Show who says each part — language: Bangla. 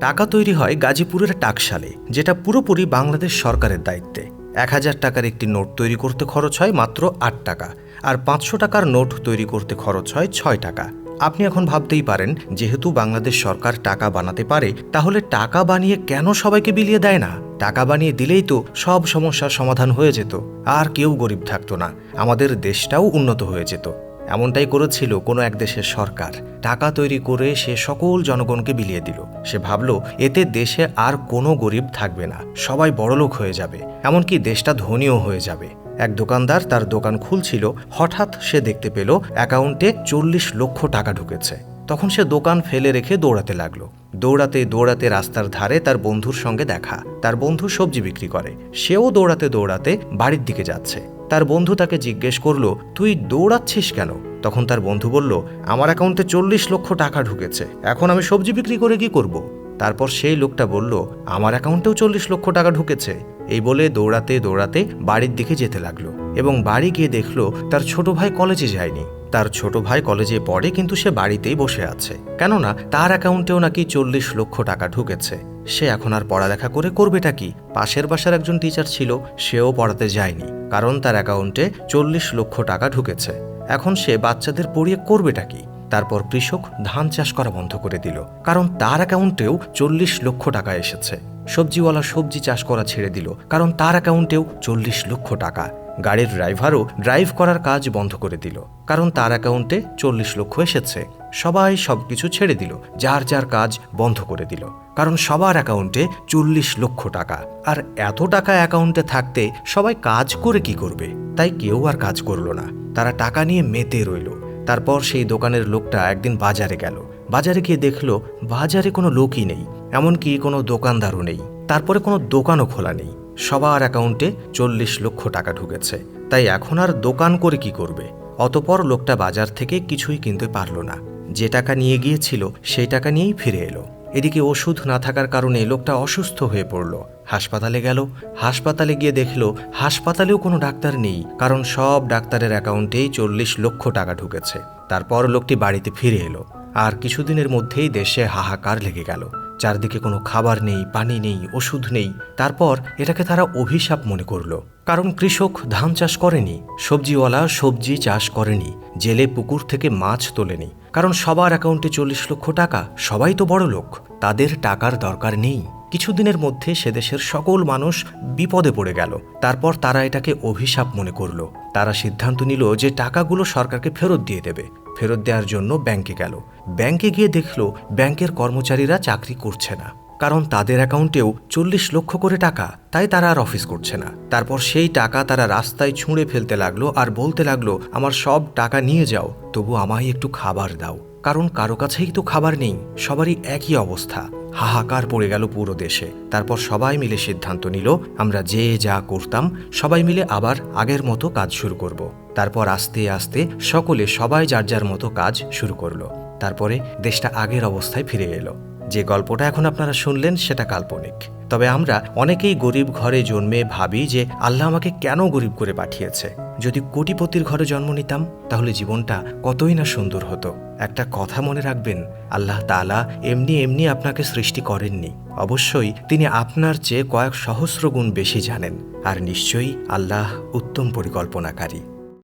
Speaker 1: টাকা তৈরি হয় গাজীপুরের টাকশালে, যেটা পুরোপুরি বাংলাদেশ সরকারের দায়িত্বে। এক হাজার টাকার একটি নোট তৈরি করতে খরচ হয় মাত্র আট টাকা, আর পাঁচশো টাকার নোট তৈরি করতে খরচ হয় ছয় টাকা। আপনি এখন ভাবতেই পারেন, যেহেতু বাংলাদেশ সরকার টাকা বানাতে পারে, তাহলে টাকা বানিয়ে কেন সবাইকে বিলিয়ে দেয় না? টাকা বানিয়ে দিলেই তো সব সমস্যার সমাধান হয়ে যেত, আর কেউ গরিব থাকতো না। আমাদের দেশটাও উন্নত হয়ে যেত। এমনটাই করেছিল কোনো এক দেশের সরকার। টাকা তৈরি করে সে সকল জনগণকে বিলিয়ে দিল। সে ভাবল, এতে দেশে আর কোনো গরিব থাকবে না। সবাই বড়লোক হয়ে যাবে। এমনকি দেশটা ধনীও হয়ে যাবে। এক দোকানদার তার দোকান খুলছিল। হঠাৎ সে দেখতে পেল, অ্যাকাউন্টে চল্লিশ লক্ষ টাকা ঢুকেছে। তখন সে দোকান ফেলে রেখে দৌড়াতে লাগল। দৌড়াতে দৌড়াতে রাস্তার ধারে তার বন্ধুর সঙ্গে দেখা। তার বন্ধু সবজি বিক্রি করে। সেও দৌড়াতে দৌড়াতে বাড়ির দিকে যাচ্ছে। তার বন্ধু তাকে জিজ্ঞেস করল, তুই দৌড়াচ্ছিস কেন? তখন তার বন্ধু বলল, আমার অ্যাকাউন্টে চল্লিশ লক্ষ টাকা ঢুকেছে, এখন আমি সবজি বিক্রি করে কি করব। তারপর সেই লোকটা বলল, আমার অ্যাকাউন্টেও চল্লিশ লক্ষ টাকা ঢুকেছে। এই বলে দৌড়াতে দৌড়াতে বাড়ির দিকে যেতে লাগল এবং বাড়ি গিয়ে দেখল, তার ছোট ভাই কলেজে যায়নি। তার ছোট ভাই কলেজে পড়ে কিন্তু সে বাড়িতেই বসে আছে। কেননা তার অ্যাকাউন্টেও নাকি চল্লিশ লক্ষ টাকা ঢুকেছে। সে এখন আর পড়ালেখা করে করবেটা কি? পাশের বাসার একজন টিচার ছিল, সেও পড়াতে যায়নি। কারণ তার অ্যাকাউন্টে চল্লিশ লক্ষ টাকা ঢুকেছে। এখন সে বাচ্চাদের পড়িয়ে করবেটা কি? তারপর কৃষক ধান চাষ করা বন্ধ করে দিল। কারণ তার অ্যাকাউন্টেও চল্লিশ লক্ষ টাকা এসেছে। সবজিওয়ালা সবজি চাষ করা ছেড়ে দিল। কারণ তার অ্যাকাউন্টেও চল্লিশ লক্ষ টাকা। গাড়ির ড্রাইভারও ড্রাইভ করার কাজ বন্ধ করে দিল। কারণ তার অ্যাকাউন্টে চল্লিশ লক্ষ এসেছে। সবাই সবকিছু ছেড়ে দিল। যার যার কাজ বন্ধ করে দিল। কারণ সবার অ্যাকাউন্টে চল্লিশ লক্ষ টাকা। আর এত টাকা অ্যাকাউন্টে থাকতে সবাই কাজ করে কি করবে? তাই কেউ আর কাজ করল না। তারা টাকা নিয়ে মেতে রইল। তারপর সেই দোকানের লোকটা একদিন বাজারে গেল। বাজারে গিয়ে দেখল, বাজারে কোনো লোকই নেই। এমনকি কোনো দোকানদারও নেই। তারপরে কোনো দোকানও খোলা নেই। সবার অ্যাকাউন্টে চল্লিশ লক্ষ টাকা ঢুকেছে। তাই এখন আর দোকান করে কি করবে? অতপর লোকটা বাজার থেকে কিছুই কিনতে পারল না। যে টাকা নিয়ে গিয়েছিল, সেই টাকা নিয়েই ফিরে এলো। এদিকে ওষুধ না থাকার কারণে লোকটা অসুস্থ হয়ে পড়ল। হাসপাতালে গেল। হাসপাতালে গিয়ে দেখল, হাসপাতালেও কোনো ডাক্তার নেই, কারণ সব ডাক্তারের অ্যাকাউন্টেই চল্লিশ লক্ষ টাকা ঢুকেছে। তারপর লোকটি বাড়িতে ফিরে এলো। আর কিছুদিনের মধ্যেই দেশে হাহাকার লেগে গেল। চারদিকে কোনো খাবার নেই, পানি নেই, ওষুধ নেই। তারপর এটাকে তারা অভিশাপ মনে করল। কারণ কৃষক ধান চাষ করেনি, সবজিওয়ালা সবজি চাষ করেনি, জেলে পুকুর থেকে মাছ তোলেনি। কারণ সবার অ্যাকাউন্টে চল্লিশ লক্ষ টাকা, সবাই তো বড় লোক, তাদের টাকার দরকার নেই। কিছুদিনের মধ্যে সে দেশের সকল মানুষ বিপদে পড়ে গেল। তারপর তারা এটাকে অভিশাপ মনে করল। তারা সিদ্ধান্ত নিল যে টাকাগুলো সরকারকে ফেরত দিয়ে দেবে। ফেরত দেওয়ার জন্য ব্যাংকে গেল। ব্যাংকে গিয়ে দেখল ব্যাংকের কর্মচারীরা চাকরি করছে না। কারণ তাদের অ্যাকাউন্টেও চল্লিশ লক্ষ করে টাকা, তাই তারা আর অফিস করছে না। তারপর সেই টাকা তারা রাস্তায় ছুঁড়ে ফেলতে লাগল আর বলতে লাগল, আমার সব টাকা নিয়ে যাও, তবু আমায় একটু খাবার দাও। কারণ কারও কাছেই তো খাবার নেই, সবারই একই অবস্থা। হাহাকার পড়ে গেল পুরো দেশে। তারপর সবাই মিলে সিদ্ধান্ত নিল, আমরা যে যা করতাম, সবাই মিলে আবার আগের মতো কাজ শুরু করব। তারপর আস্তে আস্তে সকলে সবাই যার যার মতো কাজ শুরু করল। তারপরে দেশটা আগের অবস্থায় ফিরে এলো। যে গল্পটা এখন আপনারা শুনলেন সেটা কাল্পনিক। তবে আমরা অনেকেই গরিব ঘরে জন্মে ভাবি যে আল্লাহ আমাকে কেন গরিব করে পাঠিয়েছে। যদি কোটিপতির ঘরে জন্ম নিতাম, তাহলে জীবনটা কতই না সুন্দর হতো। একটা কথা মনে রাখবেন, আল্লাহ তালা এমনি এমনি আপনাকে সৃষ্টি করেননি। অবশ্যই তিনি আপনার চেয়ে কয়েক সহস্র গুণ বেশি জানেন। আর নিশ্চয়ই আল্লাহ উত্তম পরিকল্পনাকারী।